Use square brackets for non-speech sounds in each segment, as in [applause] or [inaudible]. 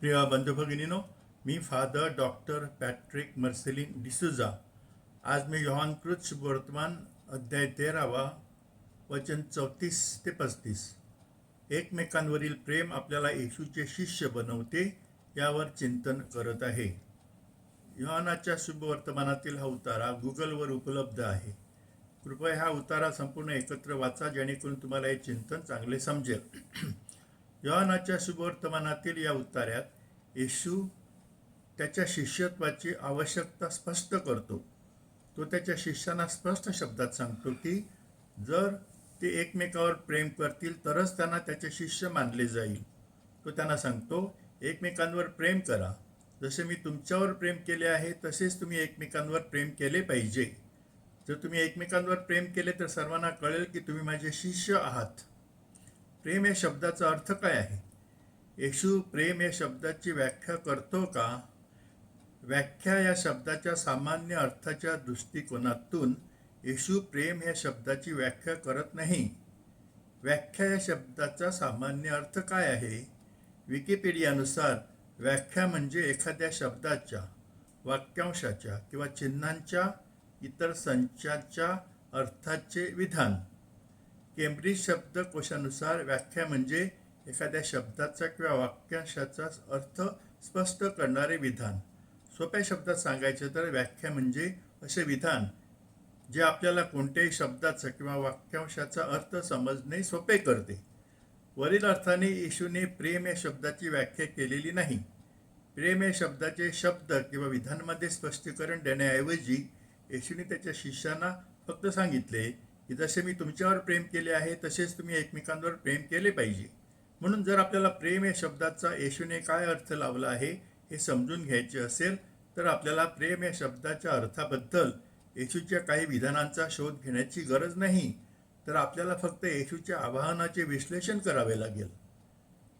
प्रिय बंधुभगिनीनो मी father doctor Patrick Marcelin D'Souza आज मी योहान कृत शुभवर्तमान अध्याय तेरावा वचन चौतीस ते पस्तीस. एकमेकांवरील प्रेम आपल्याला येशूचे शिष्य बनवते यावर चिंतन करत आहे. योहानाच्या शुभवर्तमानातील हा उतारा गुगलवर उपलब्ध आहे. कृपया हा उतारा संपूर्ण एकत्र वाचा जेणेकरून तुम्हाला हे चिंतन चांगले समजेल. योहानाच्या शुभवर्तमानातील या उतार्यात येशू त्याच्या शिष्यत्वाची आवश्यकता स्पष्ट करतो. तो त्याच्या शिष्यांना स्पष्ट शब्दात सांगतो की जर ते एकमेकावर प्रेम करतील तरच त्यांना त्याचे शिष्य मानले जाईल. तो त्यांना सांगतो एकमेकांवर प्रेम करा. जसे मी तुमच्यावर प्रेम केले आहे तसेच तुम्ही एकमेकांवर प्रेम केले पाहिजे. जर तुम्ही एकमेकांवर प्रेम केले तर सर्वांना कळेल की तुम्ही माझे शिष्य आहात. प्रेम या शब्दाचा अर्थ काय आहे? येशू प्रेम या शब्दाची व्याख्या करतो का? व्याख्या या शब्दाच्या सामान्य अर्थाच्या दृष्टिकोनातून येशू प्रेम या शब्दाची व्याख्या करत नाही. व्याख्या या शब्दाचा सामान्य अर्थ काय आहे? विकिपीडियानुसार व्याख्या म्हणजे एखाद्या शब्दाच्या वाक्यांशाच्या किंवा चिन्हांच्या इतर संचाच्या अर्थाचे विधान. केम्ब्रिज शब्दकोशानुसार व्याख्या म्हणजे एखाद्या शब्दाचा किंवा वाक्यांशाचा अर्थ स्पष्ट करणारे विधान. सोप्या शब्दात सांगायचे तर व्याख्या म्हणजे असे विधान जे आपल्याला कोणत्याही शब्दाचा किंवा वाक्यांशाचा अर्थ समजणे सोपे करते. वरील अर्थाने येशूने प्रेम या शब्दाची व्याख्या केलेली नाही. प्रेम या शब्दाचे शब्द किंवा विधानमध्ये स्पष्टीकरण देण्याऐवजी येशूने त्याच्या शिष्यांना फक्त सांगितले की जसे मी तुमच्यावर प्रेम केले आहे तसेच तुम्ही एकमेकांवर प्रेम केले पाहिजे. म्हणून जर आपल्याला प्रेम या शब्दाचा येशूने काय अर्थ लावला आहे हे समजून घ्यायचे असेल तर आपल्याला प्रेम या शब्दाच्या अर्थाबद्दल येशूच्या काही विधानांचा शोध घेण्याची गरज नाही. तर आपल्याला फक्त येशूच्या आवाहनाचे विश्लेषण करावे लागेल.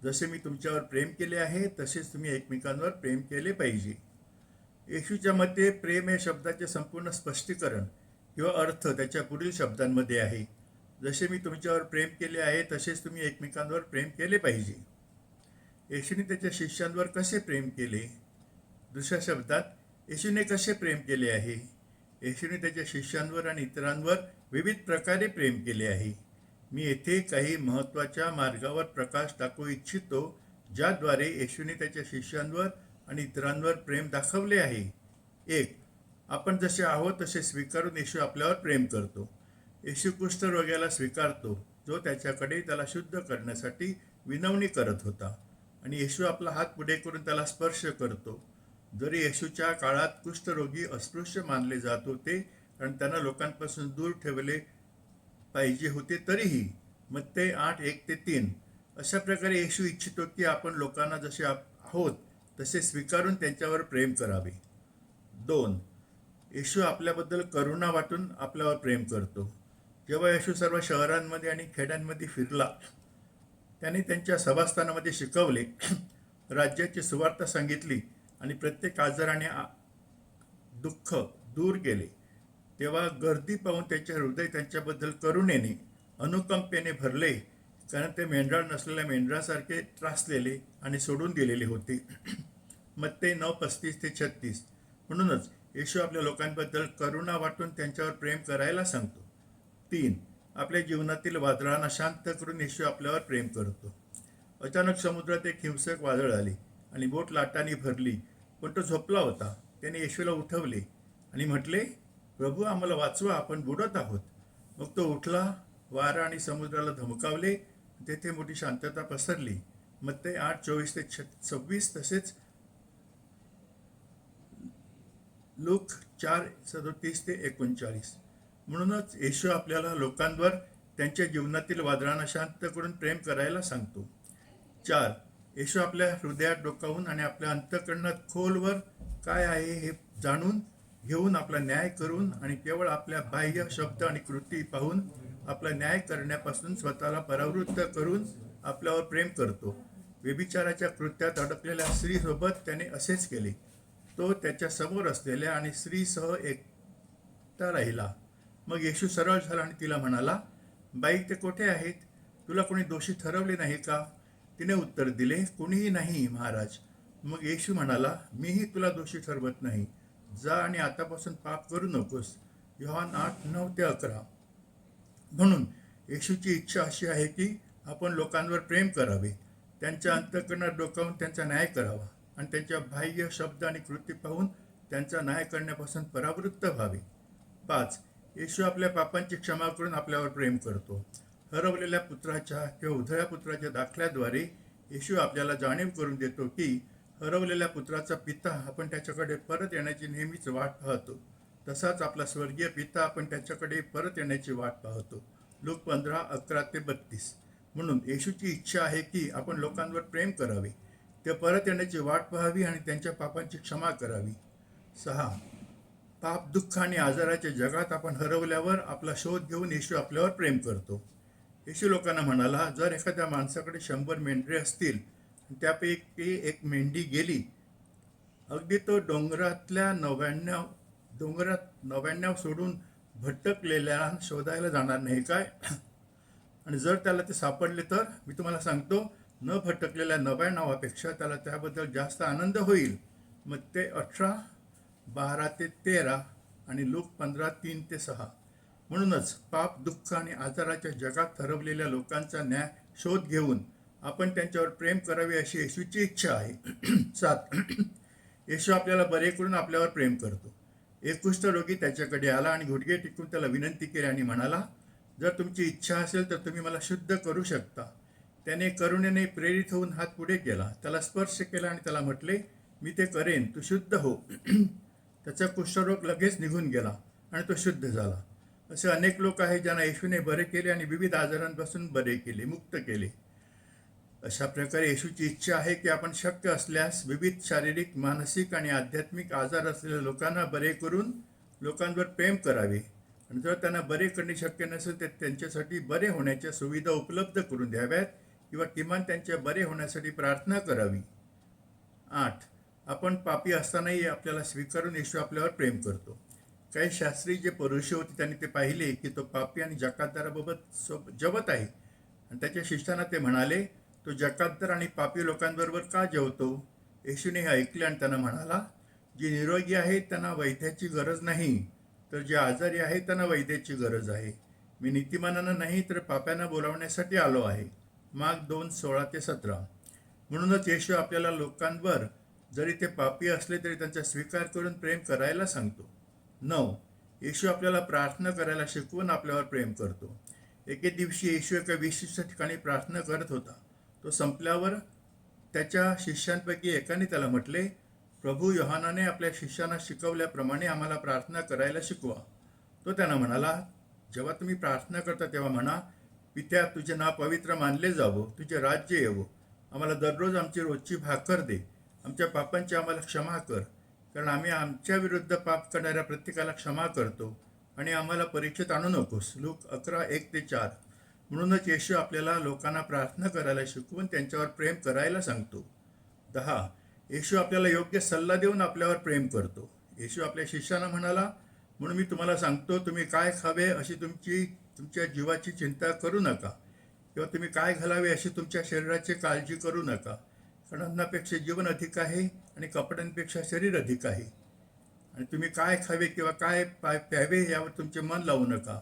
जसे मी तुमच्यावर प्रेम केले आहे तसेच तुम्ही एकमेकांवर प्रेम केले पाहिजे. येशूच्या मते प्रेम या शब्दाचे संपूर्ण स्पष्टीकरण किंवा अर्थ त्याच्या पुढील शब्दांमध्ये आहे. जसे मी तुमच्यावर प्रेम केले आहे तसेच तुम्ही एकमेकांवर प्रेम केले पाहिजे. येशूने त्याच्या शिष्यांवर कसे प्रेम केले? दुसऱ्या शब्दात येशूने कसे प्रेम केले आहे? येशूने त्याच्या शिष्यांवर आणि इतरांवर विविध प्रकारे प्रेम केले आहे. मी येथे काही महत्त्वाच्या मार्गावर प्रकाश टाकू इच्छितो ज्याद्वारे येशूने त्याच्या शिष्यांवर आणि इतरांवर प्रेम दाखवले आहे. एक आपण जसे आहोत तसे स्वीकारून येशू आपल्यावर प्रेम करतो. येशू कुष्ठरोग्याला स्वीकारतो जो त्याच्याकडे त्याला शुद्ध करण्यासाठी विनवणी करत होता. आणि येशू आपला हात पुढे करून त्याला स्पर्श करतो. जरी येशूच्या काळात कुष्ठरोगी अस्पृश्य मानले जात होते कारण त्यांना लोकांपासून दूर ठेवले पाहिजे होते तरीही मग ते आठ एक ते तीन. अशा प्रकारे येशू इच्छितो की आपण लोकांना जसे आहोत तसे स्वीकारून त्यांच्यावर प्रेम करावे. दोन येशू आपल्याबद्दल करुणा वाटून आपल्यावर प्रेम करतो. जेव्हा येशू सर्व शहरांमध्ये आणि खेड्यांमध्ये फिरला त्याने त्यांच्या सभास्थानामध्ये शिकवले राज्याची सुवार्ता सांगितली आणि प्रत्येक आजाराने दुःख दूर केले तेव्हा गर्दी पाहून त्याचे हृदय त्यांच्याबद्दल करुणेने अनुकंपेने भरले कारण ते मेंढराळ नसलेल्या मेंढरासारखे त्रासलेले आणि सोडून दिलेले होते. [clears throat] मग ते नऊ पस्तीस ते छत्तीस. म्हणूनच येशू आपल्या लोकांबद्दल करुणा वाटून त्यांच्यावर प्रेम करायला सांगतो. तीन आपल्या जीवनातील वादळांना शांत करून येशू आपल्यावर प्रेम करतो. अचानक समुद्रात एक हिंसक वादळ आली आणि बोट लाटांनी भरली. पण तो झोपला होता. त्याने येशूला उठवले आणि म्हटले प्रभू आम्हाला वाचवा. आपण बुडत आहोत. मग तो उठला वारा आणि समुद्राला धमकावले. तेथे मोठी शांतता पसरली. मग ते आठ चोवीस ते छ सव्वीस तसेच लोक चार सदोतीस ते एकोणचाळीस. म्हणूनच येशू आपल्याला लोकांवर त्यांच्या जीवनातील वादळांना शांत करून प्रेम करायला सांगतो. चार येशू आपल्या हृदयात डोकावून आणि आपल्या अंतकरणात खोलवर काय आहे हे जाणून घेऊन आपला न्याय करून आणि केवळ आपल्या बाह्य शब्द आणि कृती पाहून आपला न्याय करण्यापासून स्वतःला परावृत्त करून आपल्यावर प्रेम करतो. व्यभिचाराच्या कृत्यात अडकलेल्या स्त्रीसोबत त्याने असेच केले. तो त्याच्यासमोर असलेल्या आणि स्त्रीसह एकटा राहिला. मग येशू सरळ झाला आणि तिला म्हणाला बाई ते कोठे आहेत? तुला कोणी दोषी ठरवले नाही का? तिने उत्तर दिले कोणीही नाही महाराज. मग येशू म्हणाला मीही तुला दोषी ठरवत नाही. जा आणि आतापासून पाप करू नकोस. योहान आठ नऊ ते अकरा. म्हणून येशूची इच्छा अशी आहे की आपण लोकांवर प्रेम करावे. त्यांच्या अंतकरणात डोकावून त्यांचा न्याय करावा. आणि त्यांच्या बाह्य शब्द आणि कृती पाहून त्यांचा न्याय करण्यापासून परावृत्त व्हावे. पाच येशू आपल्या पापांची क्षमा करून आपल्यावर प्रेम करतो. हरवलेल्या पुत्राच्या किंवा उधळ्या पुत्राच्या दाखल्याद्वारे येशू आपल्याला जाणीव करून देतो की हरवलेल्या पुत्राचा पिता आपण त्याच्याकडे परत येण्याची नेहमीच वाट पाहतो. तसाच आपला स्वर्गीय पिता आपण त्याच्याकडे परत येण्याची वाट पाहतो. लोक पंधरा अकरा ते बत्तीस. म्हणून येशूची इच्छा आहे की आपण लोकांवर प्रेम करावे. ते परत येण्याची वाट पाहावी आणि त्यांच्या पापांची क्षमा करावी. सहा. पाप दुःख आणि आजाराच्या जगात आपण हरवल्यावर आपला शोध घेऊन येशू आपल्यावर प्रेम करतो. येशू लोकांना म्हणाला जर एखाद्या माणसाकडे शंभर मेंढरे असतील त्यापैकी एक मेंढी गेली अगदी तो डोंगरातल्या नव्याण्णव डोंगरात नव्याण्णव सोडून भटकलेल्या शोधायला जाणार नाही काय? [clears throat] आणि जर त्याला ते सापडले तर? मी तुम्हाला सांगतो न भटकलेल्या नव्याण्णवापेक्षा त्याला त्याबद्दल जास्त आनंद होईल. मग ते अठरा बारा ते तेरा आणि लोक पंधरा तीन ते सहा. म्हणूनच पाप दुःख आणि आजाराच्या जगात हरवलेल्या लोकांचा न्याय शोध घेऊन आपण त्यांच्यावर प्रेम करावे अशी येशूची इच्छा आहे. सात. येशू आपल्याला बरे करून आपल्यावर प्रेम करतो. एक कुष्ठरोगी त्याच्याकडे आला आणि घुटगे टिकून त्याला विनंती केली आणि म्हणाला जर तुमची इच्छा असेल तर तुम्ही मला शुद्ध करू शकता. त्याने करुणेने प्रेरित होऊन हात पुढे केला. त्याला स्पर्श केला आणि त्याला म्हटले मी ते करेन तू शुद्ध हो. [clears throat] त्याचा कुष्ठरोग लगेच निघून गेला आणि तो शुद्ध झाला. असे अनेक लोक आहेत ज्यांना येशूने बरे केले आणि विविध आजारांपासून बरे केले मुक्त केले. अशा प्रकारे येशूची इच्छा आहे की आपण शक्य असल्यास विविध शारीरिक मानसिक आणि आध्यात्मिक आजार असलेल्या लोकांना बरे करून लोकांवर प्रेम करावे. आणि जर त्यांना बरे करणे शक्य नसेल तर त्यांच्यासाठी बरे होण्याच्या सुविधा उपलब्ध करून द्याव्यात. किंवा किमान त्यांच्या बरे होण्यासाठी प्रार्थना करावी. आठ आपण पापी असतानाही आपल्याला स्वीकारून येशू आपल्यावर प्रेम करतो. काही शास्त्री जे परुषी होते त्यांनी ते पाहिले की तो पापी आणि जकातदाराबाबत सोब जेवत आहे. आणि त्याच्या शिष्यानं ते म्हणाले तो जकातदार आणि पापी लोकांबरोबर का जेवतो? येशूने हे ऐकले आणि त्यांना म्हणाला जे निरोगी आहेत त्यांना वैद्याची गरज नाही तर जे आजारी आहेत त्यांना वैद्याची गरज आहे. मी नीतिमानांना नाही तर पाप्यांना बोलावण्यासाठी आलो आहे. माग दोन सोळा ते सतरा. म्हणूनच येशू आपल्याला लोकांवर जरी ते पापी असले तरी त्यांचा स्वीकार करून प्रेम करायला सांगतो. नऊ. येशू आपल्याला प्रार्थना करायला शिकवून आपल्यावर प्रेम करतो. एके दिवशी येशू एका विशिष्ट ठिकाणी प्रार्थना करत होता. तो संपल्यावर त्याच्या शिष्यांपैकी एकाने त्याला म्हटले प्रभू योहानाने आपल्या शिष्यांना शिकवल्याप्रमाणे आम्हाला प्रार्थना करायला शिकवा. तो त्यांना म्हणाला जेव्हा तुम्ही प्रार्थना करता तेव्हा म्हणा पित्या तुझे नाव पवित्र मानले जावं तुझे राज्य येवो. आम्हाला दररोज आमची रोजची भाकर दे. आमच्या पापांची आम्हाला क्षमा कर. कारण आम्ही आमच्या विरुद्ध पाप करणाऱ्या प्रत्येकाला क्षमा करतो आणि आम्हाला परीक्षेत आणू नकोस. लोक अकरा एक ते चार. म्हणूनच येशू आपल्याला लोकांना प्रार्थना करायला शिकवून त्यांच्यावर प्रेम करायला सांगतो. दहा. येशू आपल्याला योग्य सल्ला देऊन आपल्यावर प्रेम करतो. येशू आपल्या शिष्यांना म्हणाला म्हणून मी तुम्हाला सांगतो तुम्ही काय खावे अशी तुमची तुमच्या जीवाची चिंता करू नका. किंवा तुम्ही काय घालावे अशी तुमच्या शरीराची काळजी करू नका. कारण अन्नापेक्षा जीवन अधिक आहे आणि कपड्यांपेक्षा शरीर अधिक आहे. आणि तुम्ही काय खावे किंवा काय पाय प्यावे यावर तुमचे मन लावू नका.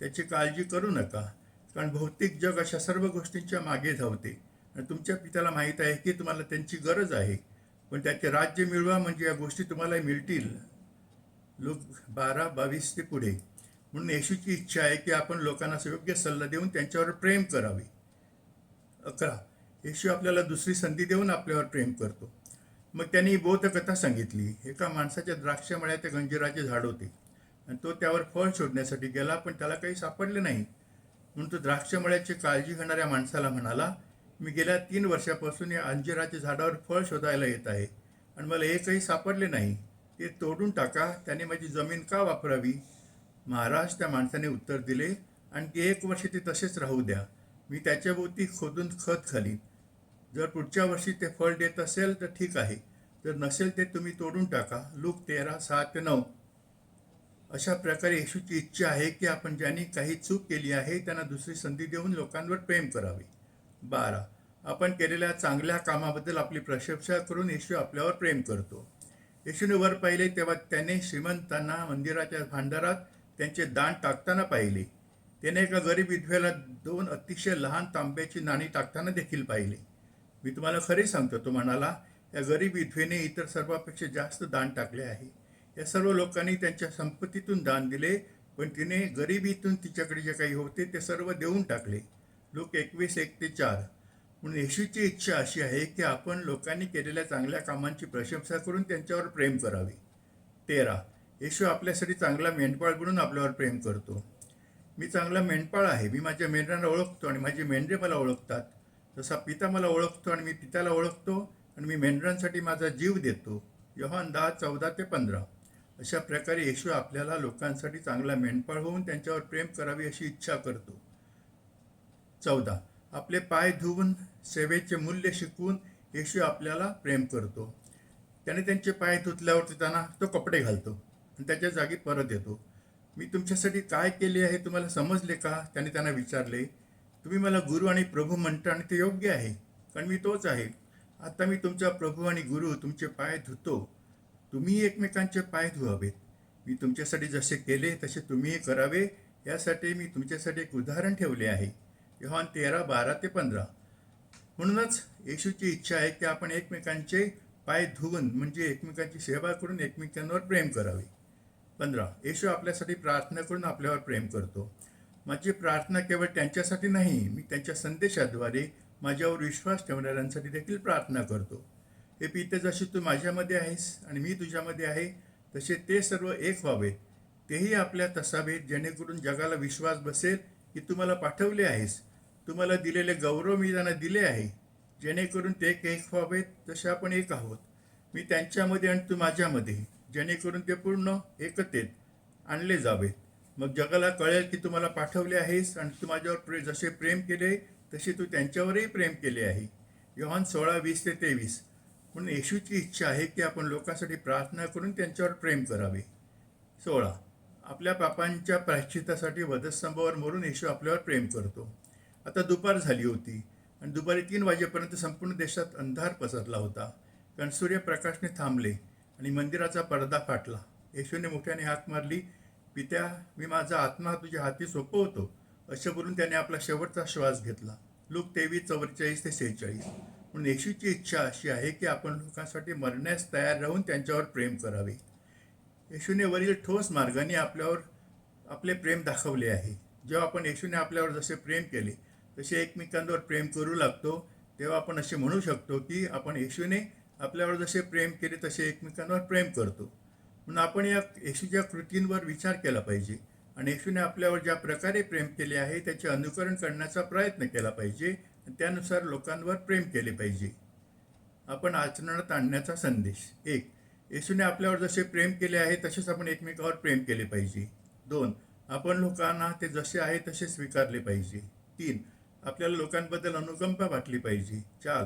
त्याची काळजी करू नका. कारण भौतिक जग अशा सर्व गोष्टींच्या मागे धावते. आणि तुमच्या पित्याला माहीत आहे की तुम्हाला त्यांची गरज आहे. पण त्याचे राज्य मिळवा म्हणजे या गोष्टी तुम्हाला मिळतील. लोक बारा बावीस ते पुढे. म्हणून येशूची इच्छा आहे की आपण लोकांना योग्य सल्ला देऊन त्यांच्यावर प्रेम करावे. अकरा. येशू आपल्याला दुसरी संधी देऊन आपल्यावर प्रेम करतो. मग त्यांनी बोधकथा सांगितली. एका माणसाच्या द्राक्षमळ्यात ते गंजिराचे झाड होते. आणि तो त्यावर फळ शोधण्यासाठी गेला पण त्याला काही सापडले नाही. म्हणून तो द्राक्षमळ्याची काळजी घेणाऱ्या माणसाला म्हणाला मी गेल्या तीन वर्षापासून या अंजिराच्या झाडावर फळ शोधायला येत आहे. आणि मला एकही सापडले नाही. ते तोडून टाका. त्याने माझी जमीन का वापरावी? महाराज त्या माणसाने उत्तर दिले. आणखी एक वर्ष ते तसेच राहू द्या. मी त्याच्याभोवती खोदून खत घालीन. जर पुढच्या वर्षी ते फळ देत असेल तर ठीक आहे. जर नसेल ते तुम्ही तोडून टाका. लूक तेरा सहा ते नऊ. अशा प्रकारे येशूची इच्छा आहे की आपण ज्यांनी काही चूक केली आहे त्यांना दुसरी संधी देऊन लोकांवर प्रेम करावे. बारा. आपण केलेल्या चांगल्या कामाबद्दल आपली प्रशंसा करून येशू आपल्यावर प्रेम करतो. येशूने वर पाहिले तेव्हा त्याने श्रीमंतांना मंदिराच्या भांडारात त्यांचे दान टाकताना पाहिले. त्याने एका गरीब विधवेला दोन अतिशय लहान तांब्याची नाणी टाकताना देखील पाहिले. मी तुम्हाला खरे सांगतो तो म्हणाला या गरीब विधवेने इतर सर्वापेक्षा जास्त दान टाकले आहे. या सर्व लोकांनी त्यांच्या संपत्तीतून दान दिले पण तिने गरिबीतून तिच्याकडे जे काही होते ते सर्व देऊन टाकले. लोक एकवीस एक ते चार. म्हणून येशूची इच्छा अशी आहे की आपण लोकांनी केलेल्या चांगल्या कामांची प्रशंसा करून त्यांच्यावर प्रेम करावे. तेरा. येशू आपल्यासाठी चांगला मेंढपाळ म्हणून आपल्यावर प्रेम करतो. मी चांगला मेंढपाळ आहे. मी माझ्या मेंढरांना ओळखतो आणि माझी मेंढरे मला ओळखतात. जसा पिता मला ओळखतो आणि मी पित्याला ओळखतो आणि मी मेंढरांसाठी माझा जीव देतो. योहान दहा चौदा ते पंधरा. अशा प्रकारे येशू आपल्याला लोकांसाठी चांगला मेंढपाळ होऊन त्यांच्यावर प्रेम करावी अशी इच्छा करतो. चौदा. आपले पाय धुवून सेवेचे मूल्य शिकवून येशू आपल्याला प्रेम करतो. त्याने त्यांचे पाय धुतल्यावरती त्यांना तो कपडे घालतो. त्याच्या जागी परत येतो. मी तुमच्यासाठी काय केले आहे तुम्हाला समजले का? त्याने त्यांना विचारले तुम्ही मला गुरु आणि प्रभू म्हणता आणि ते योग्य आहे. कारण मी तोच आहे. आता मी तुमचा प्रभू आणि गुरु तुमचे पाय धुतो. तुम्ही एकमेकांचे पाय धुवावेत. मी तुमच्यासाठी जसे केले तसे तुम्हीही करावे. यासाठी मी तुमच्यासाठी एक उदाहरण ठेवले आहे. योहान तेरा बारा ते पंधरा. म्हणूनच येशूची इच्छा आहे की आपण एकमेकांचे पाय धुवून म्हणजे एकमेकांची सेवा करून एकमेकांवर प्रेम करावे. पंधरा. येशू आपल्यासाठी प्रार्थना करून आपल्यावर प्रेम करतो. माझी प्रार्थना केवळ त्यांच्यासाठी नाही मी त्यांच्या संदेशाद्वारे माझ्यावर विश्वास ठेवणाऱ्यांसाठी देखील प्रार्थना करतो. हे पिते जशी तू माझ्यामध्ये आहेस आणि मी तुझ्यामध्ये आहे तसे ते सर्व एक व्हावेत. तेही आपल्या तसावेत जेणेकरून जगाला विश्वास बसेल की तू मला पाठवले आहेस. तुम्हाला दिलेले गौरव मी त्यांना दिले आहे जेणेकरून ते एक व्हावेत तसे आपण एक आहोत. मी त्यांच्यामध्ये आणि तू माझ्यामध्ये. जेणेकरून ते पूर्ण एकतेत आणले जावेत. मग जगाला कळेल की तुम्हाला पाठवले आहेस आणि तू माझ्यावर प्रे जसे प्रेम केले तसे तू त्यांच्यावरही प्रेम केले आहे. योहान सोळा वीस ते तेवीस. म्हणून येशूची इच्छा आहे की आपण लोकांसाठी प्रार्थना करून त्यांच्यावर प्रेम करावे. सोळा. आपल्या पापांच्या प्रायश्चितासाठी वधस्तंभावर मरून येशू आपल्यावर प्रेम करतो. आता दुपार झाली होती आणि दुपारी तीन वाजेपर्यंत संपूर्ण देशात अंधार पसरला होता. कारण सूर्यप्रकाशने थांबले. आणि मंदिराचा पडदा फाटला. येशूने मोठ्याने हात मारली पित्या मी माझा आत्मा तुझ्या हाती सोपवतो असे बोलून त्याने आपला शेवटचा श्वास घेतला. लोक तेवीस चव्वेचाळीस ते सेहेचाळीस. म्हणून येशूची इच्छा अशी आहे की आपण लोकांसाठी मरण्यास तयार राहून त्यांच्यावर प्रेम करावे. येशूने वरील ठोस मार्गाने आपल्यावर आपले प्रेम दाखवले आहे. जेव्हा आपण येशूने आपल्यावर जसे प्रेम केले तसे एकमेकांवर प्रेम करू लागतो. तेव्हा आपण असे म्हणू शकतो की आपण येशूने आपल्यावर जसे प्रेम केले तसे एकमेकांवर प्रेम करतो. म्हणून आपण या येशूच्या कृतींवर विचार केला पाहिजे आणि येशूने आपल्यावर ज्या प्रकारे प्रेम केले आहे त्याचे अनुकरण करण्याचा प्रयत्न केला पाहिजे त्यानुसार लोकांवर प्रेम केले पाहिजे. आपण आचरणात आणण्याचा संदेश. एक येशूने आपल्यावर जसे प्रेम केले आहे तसेच आपण एकमेकावर प्रेम केले पाहिजे. दोन आपण लोकांना ते जसे आहे तसे स्वीकारले पाहिजे. तीन आपल्याला लोकांबद्दल अनुकंपा वाटली पाहिजे. चार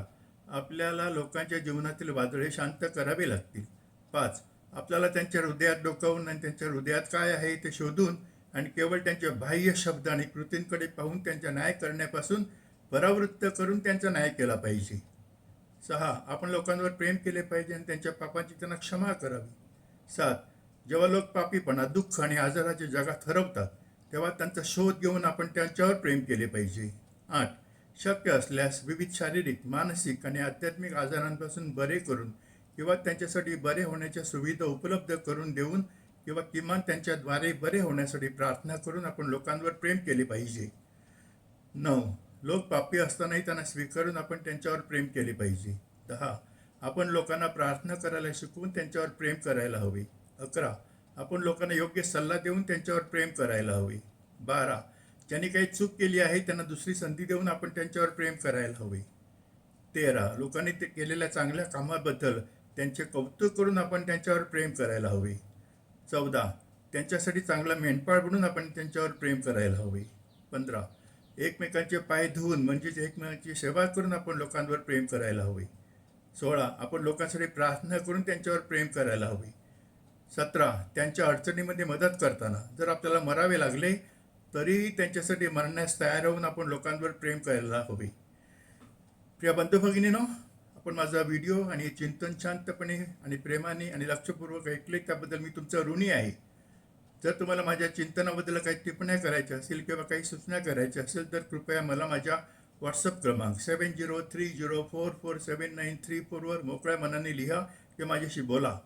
आपल्याला लोकांच्या जीवनातील वादळे शांत करावे लागतील. पाच आपल्याला त्यांच्या हृदयात डोकावून आणि त्यांच्या हृदयात काय आहे ते शोधून आणि केवळ त्यांच्या बाह्य शब्द आणि कृतींकडे पाहून त्यांचा न्याय करण्यापासून परावृत्त करून त्यांचा न्याय केला पाहिजे. सहा आपण लोकांवर प्रेम केले पाहिजे आणि त्यांच्या पापांची त्यांना क्षमा करावी. सात जेव्हा लोक पापीपणा दुःख आणि आजाराच्या जगात हरवतात तेव्हा त्यांचा शोध घेऊन आपण त्यांच्यावर प्रेम केले पाहिजे. आठ शक्य असल्यास विविध शारीरिक मानसिक आणि आध्यात्मिक आजारांपासून बरे करून किंवा त्यांच्यासाठी बरे होण्याच्या सुविधा उपलब्ध करून देऊन किंवा किमान त्यांच्याद्वारे बरे होण्यासाठी प्रार्थना करून आपण लोकांवर प्रेम केले पाहिजे. नऊ. लोक पापी असतानाही त्यांना स्वीकारून आपण त्यांच्यावर प्रेम केले पाहिजे. दहा. आपण लोकांना प्रार्थना करायला शिकवून त्यांच्यावर प्रेम करायला हवे. अकरा. आपण लोकांना योग्य सल्ला देऊन त्यांच्यावर प्रेम करायला हवे. बारा. ज्यांनी काही चूक केली आहे त्यांना दुसरी संधी देऊन आपण त्यांच्यावर प्रेम करायला हवे. तेरा लोकांनी ते केलेल्या चांगल्या कामाबद्दल त्यांचे कौतुक करून आपण त्यांच्यावर प्रेम करायला हवे. चौदा त्यांच्यासाठी चांगला मेंढपाळ म्हणून आपण त्यांच्यावर प्रेम करायला हवे. पंधरा एकमेकांचे पाय धुवून म्हणजेच एकमेकांची सेवा करून आपण लोकांवर प्रेम करायला हवे. सोळा आपण लोकांसाठी प्रार्थना करून त्यांच्यावर प्रेम करायला हवे. सतरा त्यांच्या अडचणीमध्ये मदत करताना जर आपल्याला मरावे लागले तरीही त्यांच्यासाठी मरण्यास तयार होऊन आपण लोकांवर प्रेम करायला हवे. प्रिया बंधू भगिनीनो आपण माझा व्हिडिओ आणि चिंतन शांतपणे आणि प्रेमाने आणि लक्षपूर्वक ऐकले त्याबद्दल मी तुमचा ऋणी आहे. जर तुम्हाला माझ्या चिंतनाबद्दल काही टिप्पण्या करायच्या असतील किंवा काही सूचना करायच्या असेल तर कृपया मला माझ्या व्हॉट्सअप क्रमांक seven zero three zero four four seven nine three फोरवर मोकळ्या मनाने लिहा किंवा माझ्याशी बोला.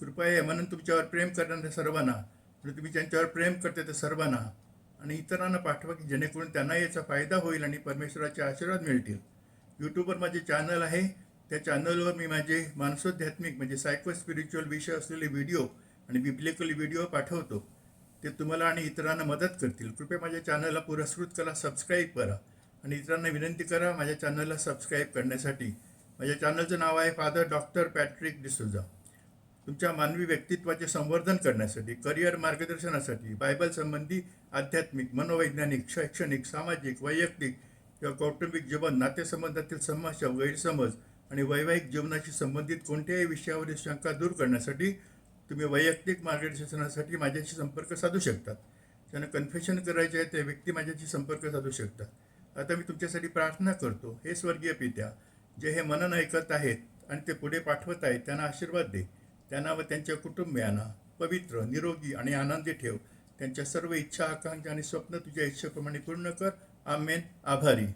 कृपया म्हणून तुमच्यावर प्रेम करणाऱ्या सर्वांना म्हणजे तुम्ही ज्यांच्यावर प्रेम करते त्या सर्वांना आणि इतरांना पाठवा की जेणेकरून त्यांना याचा फायदा होईल आणि परमेश्वराचे आशीर्वाद मिळतील. यूट्यूबवर माझे चॅनल आहे. त्या चॅनलवर मी माझे मानसोध्यात्मिक म्हणजे सायको स्पिरिच्युअल विषय असलेले व्हिडिओ आणि बिब्लिकल व्हिडिओ पाठवतो. ते तुम्हाला आणि इतरांना मदत करतील. कृपया माझ्या चॅनलला पुरस्कृत करा सबस्क्राईब करा आणि इतरांना विनंती करा माझ्या चॅनलला सबस्क्राईब करण्यासाठी. माझ्या चॅनलचं नाव आहे फादर डॉक्टर पॅट्रिक डिसुजा तुमच्या मानवी व्यक्तित्वाचे संवर्धन करण्यासाठी करिअर मार्गदर्शनासाठी बायबल संबंधी आध्यात्मिक मनोवैज्ञानिक शैक्षणिक सामाजिक वैयक्तिक किंवा कौटुंबिक जीवन नातेसंबंधातील समस्या गैरसमज आणि वैवाहिक जीवनाशी संबंधित कोणत्याही विषयावरील शंका दूर करण्यासाठी तुम्ही वैयक्तिक मार्गदर्शनासाठी माझ्याशी संपर्क साधू शकतात. ज्यांना कन्फेशन करायचे आहे ते व्यक्ती माझ्याशी संपर्क साधू शकतात. आता मी तुमच्यासाठी प्रार्थना करतो. हे स्वर्गीय पित्या जे हे मनन ऐकत आहेत आणि ते पुढे पाठवत आहेत त्यांना आशीर्वाद दे. त्यांना व त्यांच्या कुटुंबियांना पवित्र निरोगी आणि आनंदी ठेव. त्यांच्या सर्व इच्छा आकांक्षा आणि स्वप्न तुझ्या इच्छेप्रमाणे पूर्ण कर. आमेन. आभारी.